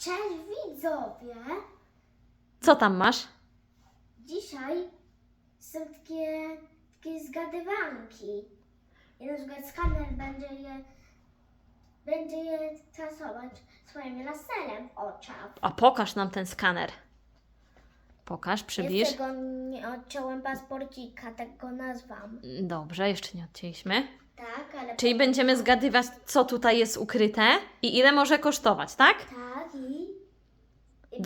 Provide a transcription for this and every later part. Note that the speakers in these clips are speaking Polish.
Cześć widzowie! Co tam masz? Dzisiaj są takie, takie zgadywanki. I na przykład skaner będzie je, będzie je trasować swoim laserem w oczach. A pokaż nam ten skaner. Pokaż, przybliż. Jeszcze go nie odciąłem pasporcika, tak go nazwam. Dobrze, jeszcze nie odcięliśmy. Tak, ale... Czyli będziemy zgadywać, co tutaj jest ukryte i ile może kosztować, tak? Tak.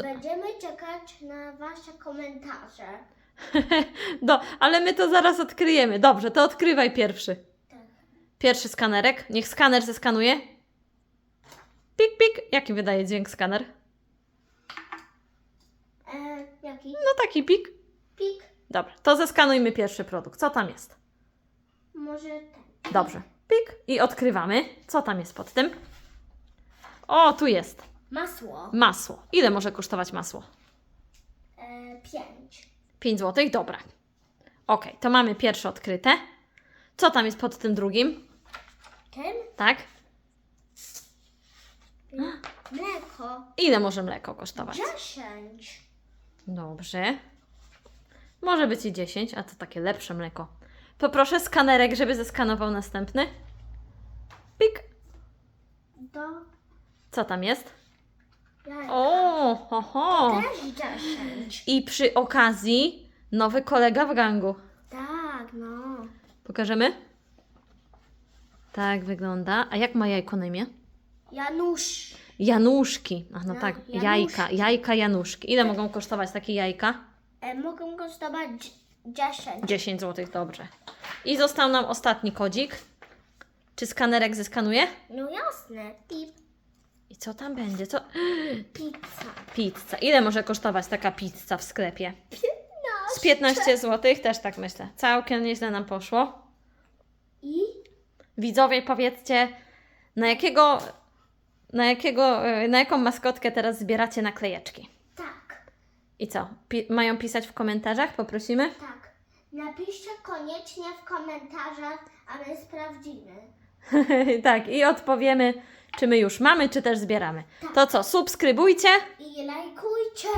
I będziemy czekać na wasze komentarze. Do, ale my to zaraz odkryjemy. Dobrze, to odkrywaj pierwszy. Tak. Pierwszy skanerek. Niech skaner zeskanuje. Pik, pik. Jaki wydaje dźwięk skaner? E, jaki? No taki pik. Pik. Dobra, to zeskanujmy pierwszy produkt. Co tam jest? Może ten. Dobrze. Pik i odkrywamy. Co tam jest pod tym? O, tu jest Masło. masło. Ile może kosztować masło? E, pięć. 5 zł? Dobra. Ok, to mamy pierwsze odkryte. Co tam jest pod tym drugim? Ten? Tak? Mleko. Ile może mleko kosztować? Dziesięć. Dobrze. Może być i 10, a to takie lepsze mleko. Poproszę skanerek, żeby zeskanował następny. Pik. Do Co tam jest? O, ho, ho. Też dziesięć. I przy okazji nowy kolega w gangu. Tak, no. Pokażemy? Tak wygląda. A jak ma jajko na imię? Janusz. Januszki. A no No, tak, Januszki. jajka, jajka Januszki. Ile mogą kosztować takie jajka? E, mogą kosztować dzi- dziesięć. 10 zł, dobrze. I został nam ostatni kodzik. Czy skanerek zeskanuje? No jasne. I co tam będzie? Co? pizza. Pizza. Ile może kosztować taka pizza w sklepie? No. Z 15 zł, też tak myślę. Całkiem nieźle nam poszło. I Widzowie, powiedzcie, na jakiego, na jakiego, e, na jaką maskotkę teraz zbieracie naklejeczki? tak, I co? Pi- mają pisać w komentarzach? Poprosimy? tak. Napiszcie koniecznie w komentarzach, a my sprawdzimy. tak, i odpowiemy, czy my już mamy, czy też zbieramy. To co, subskrybujcie. I lajkujcie.